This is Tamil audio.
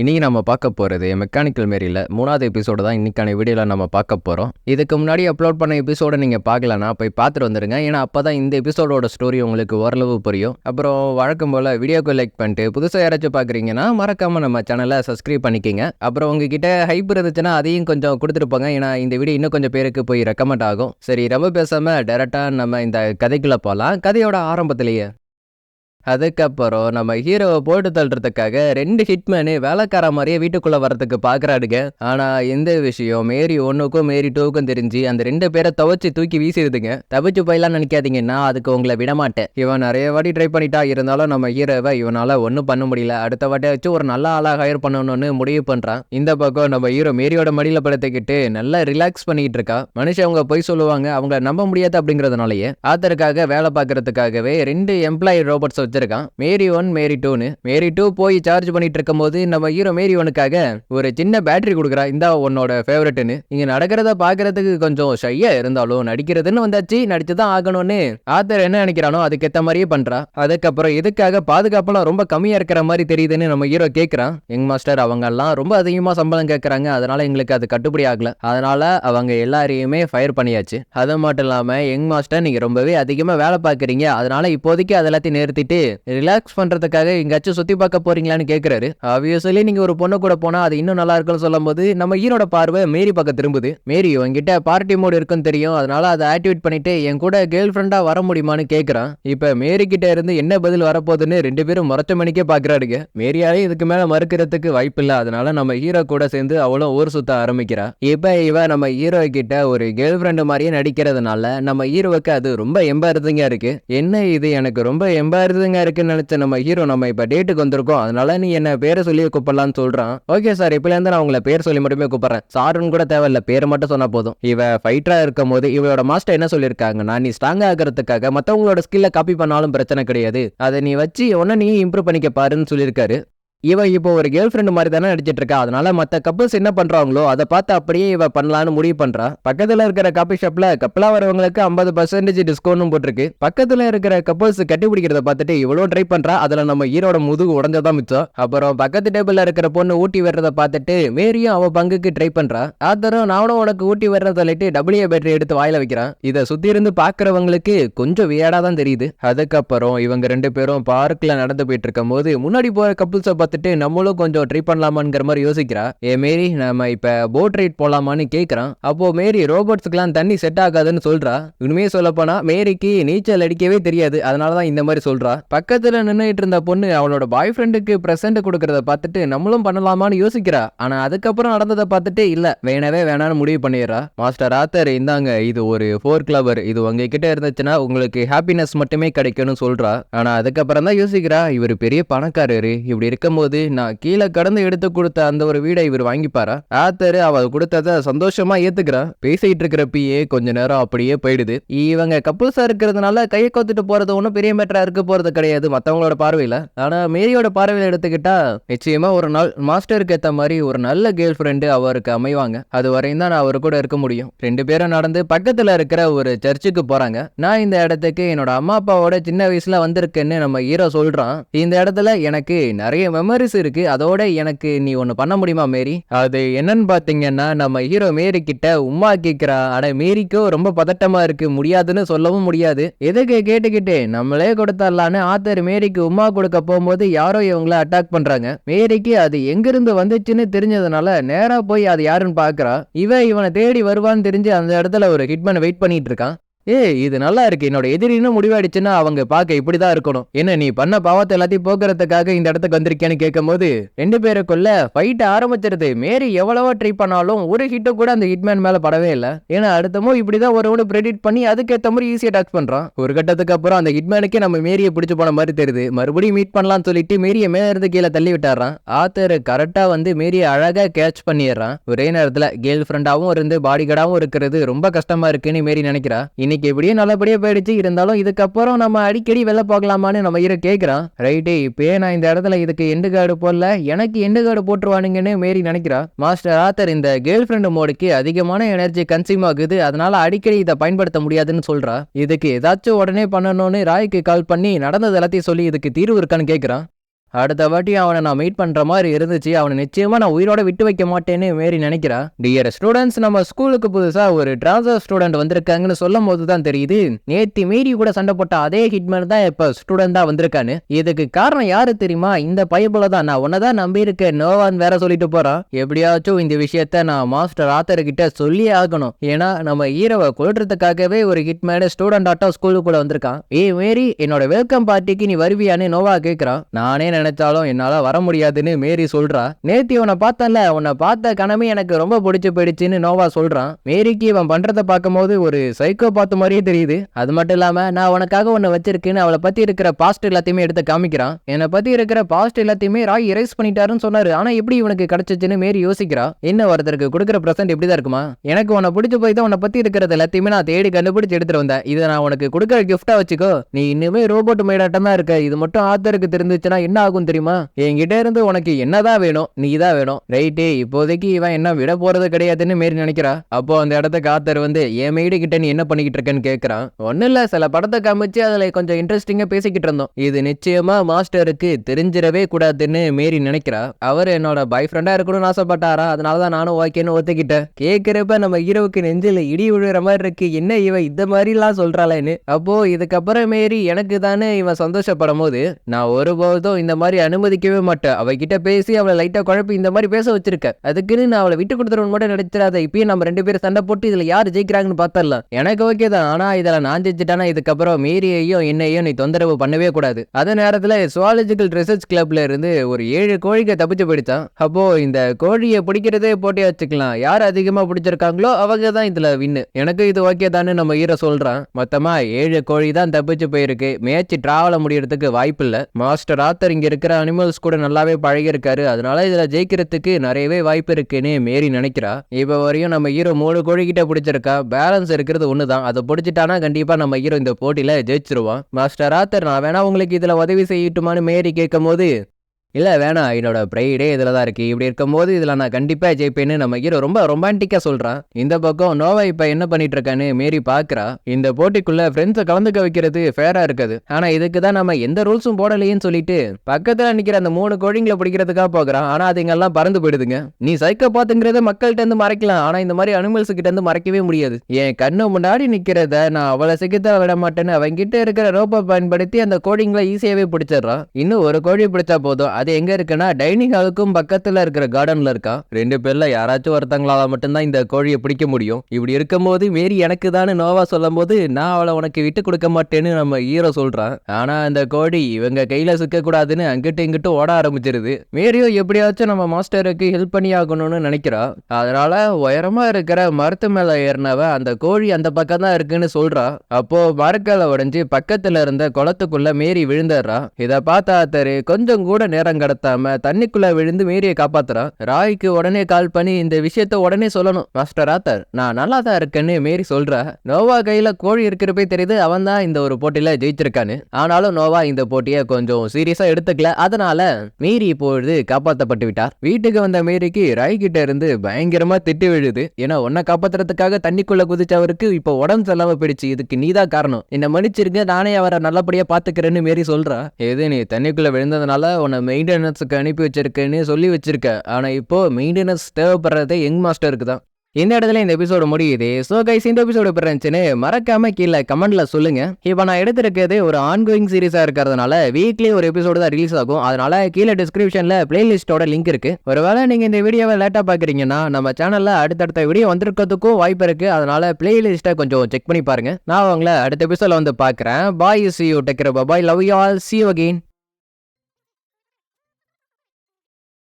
இன்றைக்கி நம்ம பார்க்க போகிறது மெக்கானிக்கல் மேரியில் மூணாவது எபிசோடு தான் இன்னைக்கான வீடியோவில் நம்ம பார்க்க போகிறோம் இதுக்கு முன்னாடி அப்லோட் பண்ண எபிசோடை நீங்கள் பார்க்கலனா போய் பார்த்துட்டு வந்துடுங்க ஏன்னா அப்போ தான் இந்த எபிசோடோட ஸ்டோரி உங்களுக்கு ஓரளவு புரியும். அப்புறம் வழக்கம் போல் வீடியோக்கு லைக் பண்ணிட்டு புதுசாக யாராச்சும் பார்க்குறீங்கன்னா மறக்காமல் நம்ம சேனலை சப்ஸ்கிரைப் பண்ணிக்கிங்க. அப்புறம் உங்ககிட்ட ஹைப் இருந்துச்சுன்னா அதையும் கொஞ்சம் கொடுத்துருப்பாங்க ஏன்னா இந்த வீடியோ இன்னும் கொஞ்சம் பேருக்கு போய் ரெக்கமெண்ட் ஆகும். சரி ரொம்ப பேசாமல் டேரெக்டாக நம்ம இந்த கதைக்குள்ளே போகலாம் கதையோட ஆரம்பத்திலேயே. அதுக்கப்புறம் நம்ம ஹீரோவை போட்டு தள்ளுறதுக்காக ரெண்டு ஹிட்மேனு வேலைக்கார மாதிரியே வீட்டுக்குள்ளே வரதுக்கு பார்க்குறாடுங்க ஆனால் எந்த விஷயம் மேரி ஒன்றுக்கும் மேரி டூக்கும் தெரிஞ்சு அந்த ரெண்டு பேரை துவச்சி தூக்கி வீசிடுதுங்க. தவிச்சு நினைக்காதீங்க நினைக்காதீங்கன்னா அதுக்கு உங்களை விடமாட்டேன். இவன் நிறைய வாட்டி ட்ரை பண்ணிட்டா இருந்தாலும் நம்ம ஹீரோவை இவனால் ஒன்றும் பண்ண முடியல. அடுத்த வாட்டி வச்சு ஒரு நல்ல ஆளாக ஹையர் பண்ணணும்னு முடிவு பண்ணுறான் இந்த பக்கம் நம்ம ஹீரோ மேரியோட மடியில் படுத்துக்கிட்டு நல்லா ரிலாக்ஸ் பண்ணிட்டு இருக்கா மனுஷன் அவங்க போய் சொல்லுவாங்க அவங்கள நம்ப முடியாது அப்படிங்கிறதுனாலயே. ஆத்தருக்காக வேலை பார்க்கறதுக்காகவே ரெண்டு எம்ப்ளாயி ரோபோட்ஸ் வச்சிருக்கான் மேரி ஒன் மேரி டூன்னு மேரி டூ போய் சார்ஜ் பண்ணிட்டு இருக்கும்போது நம்ம ஹீரோ மேரி ஒனுக்காக ஒரு சின்ன பேட்டரி கொடுக்குறா. இந்தா உன்னோட ஃபேவரட்னு இங்க நடக்கிறத பாக்குறதுக்கு கொஞ்சம் ஷையா இருந்தாலும் நடிக்கிறதுன்னு வந்தாச்சு. நடிச்சுதான் ஆகணும்னு ஆத்தர் என்ன நினைக்கிறானோ அதுக்கேத்த மாதிரியே பண்றா. அதுக்கப்புறம் இதுக்காக பாதுகாப்பெல்லாம் ரொம்ப கம்மியா இருக்கிற மாதிரி தெரியுதுன்னு நம்ம ஹீரோ கேக்குறான். யங் மாஸ்டர் அவங்க எல்லாம் ரொம்ப அதிகமா சம்பளம் கேட்கறாங்க அதனால எங்களுக்கு அது கட்டுப்படி ஆகல. அதனால அவங்க எல்லாரையுமே ஃபயர் பண்ணியாச்சு. அது மட்டும் இல்லாம யங் மாஸ்டர் நீங்க ரொம்பவே அதிகமா வேலை பார்க்குறீங்க. அதனால இப்போதைக்கு அது எல்லாத்தையும் நிறுத்திட்டு ரிலாக்ஸ் பண்றதுக்காக எங்காச்சும் சுத்தி பார்க்க போறீங்களான்னு கேக்குறாரு. ஆப்வியஸ்லி நீங்க ஒரு பொண்ணு கூட போனா அது இன்னும் நல்லா இருக்கும்னு சொல்லும் போது நம்ம ஹீரோட பார்வை மேரி பக்கம் திரும்புது. மேரி உங்ககிட்ட பார்ட்டி மோட் இருக்குன்னு தெரியும். அதனால அதை ஆக்டிவேட் பண்ணிட்டு என் கூட கேர்ள் ஃப்ரெண்டா வர முடியுமான்னு கேக்குறான். இப்ப மேரி கிட்ட இருந்து என்ன பதில் வரப்போகுதுன்னு ரெண்டு பேரும் முறைச்ச மணிக்கே பாக்குறாருங்க. மேரியாலே இதுக்கு மேல மறுக்கிறதுக்கு வாய்ப்பு இல்ல. அதனால நம்ம ஹீரோ கூட சேர்ந்து அவளும் ஊர் சுத்த ஆரம்பிக்கிறா. இப்ப இவ நம்ம ஹீரோ கிட்ட ஒரு கேர்ள் ஃப்ரெண்டு மாதிரியே நடிக்கிறதுனால நம்ம ஹீரோவுக்கு அது ரொம்ப எம்பாரதிங்கா இருக்கு. என்ன இது? எனக்கு ரொம்ப எம்பாரதிங்கா இருக்குன்னு நினச்ச நம்ம ஹீரோ நம்ம இப்போ டேட்டுக்கு வந்திருக்கோம். அதனால நீ என்ன பேரை சொல்லி கூப்பிடலாம்னு சொல்றான். ஓகே சார் இப்போலேருந்து நான் உங்களை பேர் சொல்லி மட்டுமே கூப்பிட்றேன். சாருன்னு கூட தேவையில்ல. பேரை மட்டும் சொன்னால் போதும். இவ ஃபைட்டராக இருக்கும் போது இவளோட மாஸ்டர் என்ன சொல்லியிருக்காங்கன்னா நீ ஸ்ட்ராங்காக ஆகிறதுக்காக மத்தவங்களோட ஸ்கில்ல காப்பி பண்ணாலும் பிரச்சனை கிடையாது. அதை நீ வச்சு உடனே நீ இம்ப்ரூவ் பண்ணிக்க பாருன்னு சொல்லியிருக்காரு. இவன் இப்போ ஒரு கேர்ள் ஃப்ரெண்டு மாதிரி தானே நடிச்சிட்டு இருக்கா. அதனால மற்ற கப்பல்ஸ் என்ன பண்றாங்களோ அதை பார்த்து அப்படியே இவ பண்ணலான்னு முடிவு பண்றா. பக்கத்துல இருக்கிற காபி ஷாப்ல கப்பலா வரவங்களுக்கு ஐம்பது பர்சன்டேஜ் டிஸ்கவுண்டும் போட்டிருக்கு. பக்கத்துல இருக்கிற கப்பல்ஸ் கட்டி பிடிக்கிறத பார்த்துட்டு இவ்வளோ ட்ரை பண்றா. அதுல நம்ம ஈரோட முதுகு உடஞ்சதான் மிச்சம். அப்புறம் பக்கத்து டேபிள்ல இருக்கிற பொண்ணு ஊட்டி வர்றதை பார்த்துட்டு மேரியும் அவ பங்குக்கு ட்ரை பண்றா. ஆத்தரும் நானும் உனக்கு ஊட்டி வர்றத சொல்லிட்டு டபிள்யூ பேட்டரி எடுத்து வாயில வைக்கிறான். இதை சுத்தி இருந்து பாக்குறவங்களுக்கு கொஞ்சம் வியடா தான் தெரியுது. அதுக்கப்புறம் இவங்க ரெண்டு பேரும் பார்க்ல நடந்து போயிட்டு இருக்கும் போது முன்னாடி போற கப்புள்ஸை பார்த்துட்டு நம்மளும் கொஞ்சம் ட்ரை பண்ணலாமாங்கிற மாதிரி யோசிக்கிறா. ஏ மேரி நம்ம இப்ப போட் ரைட் போலாமான்னு கேட்குறான் அப்போ மேரி ரோபோட்ஸ்க்குலாம் தண்ணி செட் ஆகாதுன்னு சொல்றா. உண்மையே சொல்ல போனா மேரிக்கு நீச்சல் அடிக்கவே தெரியாது. அதனாலதான் இந்த மாதிரி சொல்றா. பக்கத்துல நின்றுட்டு இருந்த பொண்ணு அவளோட பாய் ஃப்ரெண்டுக்கு பிரசன்ட் கொடுக்கறத பார்த்துட்டு நம்மளும் பண்ணலாமான்னு யோசிக்கிறா. ஆனா அதுக்கப்புறம் நடந்ததை பார்த்துட்டு இல்ல. வேணவே வேணான்னு முடிவு பண்ணிடுறா. மாஸ்டர் ஆத்தர் இந்தாங்க இது ஒரு ஃபோர் கிளவர் இது உங்ககிட்ட இருந்துச்சுன்னா உங்களுக்கு ஹாப்பினஸ் மட்டுமே கிடைக்கும்னு சொல்றா. ஆனா அதுக்கப்புறம் தான் யோசிக்கிறா. இவர் பெரிய பணக்காரரு. இப்படி போது நான் கீழே கடந்து எடுத்து கொடுத்த அந்த ஒரு வீடை இவர் வாங்கிப்பாரா? ஆத்தர் அவர் கொடுத்தத சந்தோஷமா ஏத்துக்கிறா? பேசிட்டு இருக்கிறப்பயே கொஞ்ச நேரம் அப்படியே போயிடுது. இவங்க கப்புள்ஸா இருக்கிறதுனால கையை கோத்துட்டு போறது ஒன்றும் பெரிய மேட்டரா இருக்க போறது கிடையாது மற்றவங்களோட பார்வையில. ஆனா மேரியோட பார்வையில எடுத்துக்கிட்டா நிச்சயமா ஒரு நாள் மாஸ்டருக்கு ஏத்த மாதிரி ஒரு நல்ல கேர்ள் ஃப்ரெண்டு அவருக்கு அமைவாங்க. அது வரையும் தான் நான் அவர் கூட இருக்க முடியும். ரெண்டு பேரும் நடந்து பக்கத்துல இருக்கிற ஒரு சர்ச்சுக்கு போறாங்க. நான் இந்த இடத்துக்கு என்னோட அம்மா அப்பாவோட சின்ன வயசுல வந்திருக்கேன்னு நம்ம ஹீரோ சொல்றான். இந்த இடத்துல எனக்கு நிறைய மெமரிஸ் இருக்கு. அதோட எனக்கு நீ ஒன்று பண்ண முடியுமா மேரி? அது என்னன்னு பார்த்தீங்கன்னா நம்ம ஹீரோ மேரி கிட்ட உம்மா கேட்குறா அட மேரிக்கோ ரொம்ப பதட்டமா இருக்கு. முடியாதுன்னு சொல்லவும் முடியாது. எதுக்கு கேட்டுக்கிட்டே நம்மளே கொடுத்தரலான்னு ஆத்தர் மேரிக்கு உம்மா கொடுக்க போகும்போது யாரோ இவங்கள அட்டாக் பண்றாங்க. மேரிக்கு அது எங்கிருந்து வந்துச்சுன்னு தெரிஞ்சதுனால நேரா போய் அது யாருன்னு பாக்குறா. இவன் இவனை தேடி வருவான்னு தெரிஞ்சு அந்த இடத்துல ஒரு ஹிட்மேன் வெயிட் பண்ணிட்டு இருக்கான். ஏ இது நல்லா இருக்கு. என்னோட எதிரின்னு முடிவாயிடுச்சுன்னா அவங்க பார்க்க இப்படிதான் இருக்கணும். என்ன நீ பண்ண பாவத்தை எல்லாத்தையும் போக்குறதுக்காக இந்த இடத்துக்கு வந்திருக்கேன்னு கேட்கும்போது ரெண்டு பேருக்குள்ள ஃபைட் ஆரம்பிச்சிருது. மேரி எவ்வளவோ ட்ரை பண்ணாலும் ஒரு ஹிட்டு கூட அந்த ஹிட்மேன் மேல படவே இல்லை. ஏன்னா அடுத்தமோ இப்படிதான் ஒரு ப்ரெடிட் பண்ணி அதுக்கேற்ற மாதிரி ஈஸியாக டச் பண்றான். ஒரு கட்டத்துக்கு அப்புறம் அந்த ஹிட்மேனுக்கே நம்ம மேரியை பிடிச்சு போன மாதிரி தெரியுது. மறுபடியும் மீட் பண்ணலாம்னு சொல்லிட்டு மேரியை மேல இருந்து கீழே தள்ளி விட்டாரான் ஆத்தர் கரெக்டா வந்து மேரியை அழகா கேட்ச் பண்ணிடுறான். ஒரே நேரத்துல கேர்ள் ஃப்ரெண்டாவும் இருந்து பாடி கார்டாவும் இருக்கிறது ரொம்ப கஷ்டமா இருக்குன்னு மேரி நினைக்கிறா. இன்னைக்கு இப்படியே நல்லபடியாக போயிடுச்சு. இருந்தாலும் இதுக்கப்புறம் நம்ம அடிக்கடி வெளில பார்க்கலாமான்னு நம்ம இரு கேட்குறான் ரைட்டு இப்பயே நான் இந்த இடத்துல இதுக்கு எண்டு கார்டு போடல. எனக்கு எண்டு கார்டு போட்டுருவானுங்கன்னு மேரி நினைக்கிறா. மாஸ்டர் ஆத்தர் இந்த கேர்ள் ஃப்ரெண்டு மோடுக்கு அதிகமான எனர்ஜி கன்சியூம் ஆகுது. அதனால அடிக்கடி இதை பயன்படுத்த முடியாதுன்னு சொல்றா. இதுக்கு ஏதாச்சும் உடனே பண்ணணும்னு ராய்க்கு கால் பண்ணி நடந்தது எல்லாத்தையும் சொல்லி இதுக்கு தீர்வு இருக்கான்னு கேட்குறான் அடுத்த வாட்டி அவனை நான் மீட் பண்ணுற மாதிரி இருந்துச்சு அவனை நிச்சயமா நான் உயிரோட விட்டு வைக்க மாட்டேன்னு மாரி நினைக்கிறா. டியர் ஸ்டூடெண்ட்ஸ் நம்ம ஸ்கூலுக்கு புதுசாக ஒரு டிரான்ஸ்ஃபர் ஸ்டூடெண்ட் வந்திருக்காங்கன்னு சொல்லும் போது தான் தெரியுது. நேத்தி மீறி கூட சண்டை போட்ட அதே ஹிட்மேன் தான் இப்போ ஸ்டூடெண்ட் தான் வந்திருக்கான்னு. இதுக்கு காரணம் யாரு தெரியுமா? இந்த பைபிள தான். நான் உன்னதான் நம்பி இருக்கேன் நோவான் வேற சொல்லிட்டு போறான் எப்படியாச்சும் இந்த விஷயத்த நான் மாஸ்டர் ஆத்தர் கிட்ட சொல்லியே ஆகணும். ஏன்னா நம்ம ஈரவை கொள்றதுக்காகவே ஒரு ஹிட்மேன் ஸ்டூடெண்ட் ஆட்டம் ஸ்கூலுக்குள்ள வந்திருக்கான். ஏ மேரி என்னோட வெல்கம் பார்ட்டிக்கு நீ வருவியான்னு நோவா கேட்குறான் நானே நினைச்சாலும் என்னால வர முடியாதுன்னு மேரி சொல்றா. நேத்தி உன்னை பார்த்தல உன்னை பார்த்த கனமே எனக்கு ரொம்ப பிடிச்சு போயிடுச்சுன்னு நோவா சொல்றான். மேரிக்கு இவன் பண்றதை பார்க்கும்போது ஒரு சைக்கோ பார்த்த மாதிரியே தெரியுது. அது மட்டும் இல்லாம நான் உனக்காக ஒன்னு வச்சிருக்கேன்னு அவளை பத்தி இருக்கிற பாஸ்ட் எல்லாத்தையுமே எடுத்து காமிக்கிறான். என்னை பத்தி இருக்கிற பாஸ்ட் எல்லாத்தையுமே ராய் எரேஸ் பண்ணிட்டாருன்னு சொன்னாரு. ஆனா எப்படி இவனுக்கு கிடைச்சிச்சுன்னு மேரி யோசிக்கிறா. என்ன ஒருத்தருக்கு கொடுக்குற பிரசன்ட் இப்படிதான் இருக்குமா? எனக்கு உன்னை பிடிச்சு போய் தான் உன்னை பத்தி இருக்கிறது எல்லாத்தையுமே நான் தேடி கண்டுபிடிச்சு எடுத்துட்டு வந்தேன். இதை நான் உனக்கு கொடுக்குற கிஃப்டா வச்சுக்கோ. நீ இன்னுமே ரோபோட் மேடாட்டமா இருக்க. இது மட்டும் ஆத்தருக்கு தெரிஞ்சிச்சுன்னா என்ன ஆகும் தெரியுமா? என்கிட்ட இருந்து உனக்கு என்னதான் வேணும் நீ தான் வேணும். ரைட்டே இப்போதைக்கு இவன் என்ன விட போறது கிடையாதுன்னு மாரி நினைக்கிறா. அப்போ அந்த இடத்த காத்தர் வந்து என் மேடு கிட்ட நீ என்ன பண்ணிக்கிட்டு இருக்கேன்னு கேட்கறான் ஒன்னும் இல்ல சில படத்தை காமிச்சு அதுல கொஞ்சம் இன்ட்ரெஸ்டிங்கா பேசிக்கிட்டு இருந்தோம். இது நிச்சயமா மாஸ்டருக்கு தெரிஞ்சிடவே கூடாதுன்னு மேரி நினைக்கிறா. அவர் என்னோட பாய் ஃப்ரெண்டா இருக்கணும்னு ஆசைப்பட்டாரா? அதனாலதான் நானும் ஓகேன்னு ஒத்துக்கிட்டேன். கேட்கிறப்ப நம்ம ஹீரோவுக்கு நெஞ்சில இடி விழுற மாதிரி இருக்கு. என்ன இவன் இந்த மாதிரி எல்லாம் சொல்றாளேன்னு. அப்போ இதுக்கப்புறம் மாரி எனக்கு தானே இவன் சந்தோஷப்படும் போது நான் ஒருபோதும் இந்த மாதிரி அனுமதிக்கவே மாட்டேன். அவகிட்ட பேசி அவளை லைட்டா குழப்பி இந்த மாதிரி பேச வச்சிருக்க அதுக்குன்னு நான் அவளை விட்டு கொடுத்துருவன் மட்டும் நினைச்சிடாத. இப்பயும் நம்ம ரெண்டு பேரும் சண்டை போட்டு இதுல யார் ஜெயிக்கிறாங்கன்னு பார்த்தரலாம் எனக்கு ஓகே தான். ஆனா இதுல நான் ஜெயிச்சிட்டானா இதுக்கப்புறம் மீரியையும் என்னையும் நீ தொந்தரவு பண்ணவே கூடாது. அதே நேரத்துல சுவாலஜிக்கல் ரிசர்ச் கிளப்ல இருந்து ஒரு ஏழு கோழிக்கு தப்பிச்சு போயிடுச்சான் அப்போ இந்த கோழியை பிடிக்கிறதே போட்டி வச்சுக்கலாம். யார் அதிகமா பிடிச்சிருக்காங்களோ அவங்க தான் இதுல வின்னு எனக்கு இது ஓகே தானே நம்ம ஹீரோ சொல்றான். மொத்தமா ஏழு கோழி தான் தப்பிச்சு போயிருக்கு. மேட்ச் டிராவல முடியறதுக்கு வாய்ப்பு இல்ல மாஸ்டர் ஆத்தர் இங்க இருக்கிற அனிமல்ஸ் கூட நல்லாவே பழகியிருக்காரு. அதனால இதில் ஜெயிக்கிறதுக்கு நிறையவே வாய்ப்பு இருக்குன்னு மேரி நினைக்கிறா. இப்போ வரையும் நம்ம ஹீரோ மூணு கோழிக்கிட்ட பிடிச்சிருக்கா. பேலன்ஸ் இருக்கிறது ஒன்று தான் அதை பிடிச்சிட்டானா கண்டிப்பாக நம்ம ஹீரோ இந்த போட்டியில் ஜெயிச்சிருவான். மாஸ்டர் ஆத்தர் நான் வேணா உங்களுக்கு இதில் உதவி செய்யட்டுமான்னு மேரி கேட்கும் போது இல்லை வேணாம். என்னோட ப்ரைடே இதில் தான் இருக்குது இப்படி இருக்கும்போது இதில் நான் கண்டிப்பாக ஜெயிப்பேன்னு நம்ம ஹீரோ ரொம்ப ரொமான்டிக்காக சொல்கிறான் இந்த பக்கம் நோவா இப்போ என்ன பண்ணிட்டு இருக்கான்னு மேரி பார்க்குறா இந்த போட்டிக்குள்ளே ஃப்ரெண்ட்ஸை கலந்துக்க வைக்கிறது ஃபேராக இருக்குது. ஆனால் இதுக்கு தான் நம்ம எந்த ரூல்ஸும் போடலையேன்னு சொல்லிட்டு பக்கத்தில் நிற்கிற அந்த மூணு கோழிங்களை பிடிக்கிறதுக்காக போகிறான் ஆனால் அதுங்கெல்லாம் பறந்து போயிடுதுங்க. நீ சைக்கோ பார்த்துங்கிறத மக்கள்கிட்ட இருந்து மறைக்கலாம். ஆனால் இந்த மாதிரி அனிமல்ஸ் கிட்ட இருந்து மறைக்கவே முடியாது. என் கண்ணு முன்னாடி நிற்கிறத நான் அவ்வளோ சிக்கித்த விட மாட்டேன்னு அவங்கிட்ட இருக்கிற ரோப்பை பயன்படுத்தி அந்த கோழிங்களை ஈஸியாகவே பிடிச்சிடுறான். இன்னும் ஒரு கோழி பிடிச்சா போதும். அது எங்க இருக்குன்னா டைனிங் ஹாலுக்கும் பக்கத்துல இருக்கிற கார்டன்ல இருக்கா? ரெண்டு பேர்ல யாராச்சும் ஒருத்தங்களால மட்டும்தான் இந்த கோழியை பிடிக்க முடியும். இப்படி இருக்கும்போது மேரி எனக்கு தானே நோவா சொல்லும் போது நான் அவளை உனக்கு விட்டு கொடுக்க மாட்டேன்னு நம்ம ஹீரோ சொல்றான். ஆனா அந்த கோழி இவங்க கையில சிக்க கூடாதுன்னு அங்கிட்டு இங்கிட்டு ஓட ஆரம்பிச்சிருது. மேரியும் எப்படியாச்சும் நம்ம மாஸ்டருக்கு ஹெல்ப் பண்ணி ஆகணும்னு நினைக்கிறா. அதனால உயரமா இருக்கிற மரத்து மேல ஏறினவ அந்த கோழி அந்த பக்கம் தான் இருக்குன்னு சொல்றா. அப்போ மரக்கலை உடைஞ்சு பக்கத்துல இருந்த குளத்துக்குள்ள மேரி விழுந்துடுறா. இத பார்த்தா தரு கொஞ்சம் கூட நேரம் கடத்தாம தண்ணிக்குள்ள விழுந்து மேரியை காப்பாத்துறான் ராய்க்கு உடனே கால் பண்ணி இந்த விஷயத்த உடனே சொல்லணும். மாஸ்டர் ஆத்தர் நான் நல்லா தான் இருக்கேன்னு மேரி சொல்றா. நோவா கையில கோழி இருக்கிறப்பே தெரியுது அவன் தான் இந்த ஒரு போட்டியில ஜெயிச்சிருக்கான்னு. ஆனாலும் நோவா இந்த போட்டியை கொஞ்சம் சீரியஸா எடுத்துக்கல. அதனால மேரி இப்பொழுது காப்பாற்றப்பட்டு விட்டார். வீட்டுக்கு வந்த மேரிக்கு ராய் கிட்ட இருந்து பயங்கரமா திட்டு விழுது. ஏன்னா உன்னை காப்பாத்துறதுக்காக தண்ணிக்குள்ள குதிச்சவருக்கு இப்போ உடம்பு செல்லாம போயிடுச்சு. இதுக்கு நீதான் காரணம். என்ன மன்னிச்சிருங்க நானே அவரை நல்லபடியா பாத்துக்கிறேன்னு மேரி சொல்றா. எது நீ தண்ணிக்குள்ள விழுந்ததுனால உன்னை மெயின்டெனன்ஸுக்கு அனுப்பி வச்சிருக்கேன்னு சொல்லி வச்சிருக்க. ஆனால் இப்போ மெயின்டெனன்ஸ் தேவைப்படுறதே யங் மாஸ்டருக்கு தான். இந்த இடத்துல இந்த எபிசோடு முடியுது. ஸோ கைஸ் இந்த எபிசோடு எப்படி இருந்துச்சுன்னு மறக்காம கீழே கமெண்ட்ல சொல்லுங்க. இப்போ நான் எடுத்திருக்கிறது ஒரு ஆன்கோயிங் சீரிஸா இருக்கிறதுனால வீக்லி ஒரு எபிசோடு தான் ரிலீஸ் ஆகும். அதனால கீழே டிஸ்கிரிப்ஷனில் பிளேலிஸ்டோட லிங்க் இருக்கு. ஒருவேளை நீங்க இந்த வீடியோவை லேட்டாக பார்க்குறீங்கன்னா நம்ம சேனலில் அடுத்தடுத்த வீடியோ வந்திருக்கிறதுக்கும் வாய்ப்பு இருக்கு. அதனால பிளேலிஸ்ட்டை கொஞ்சம் செக் பண்ணி பாருங்க. நான் உங்களை அடுத்த எபிசோட வந்து பார்க்குறேன் bye see you take care bye love you all see you again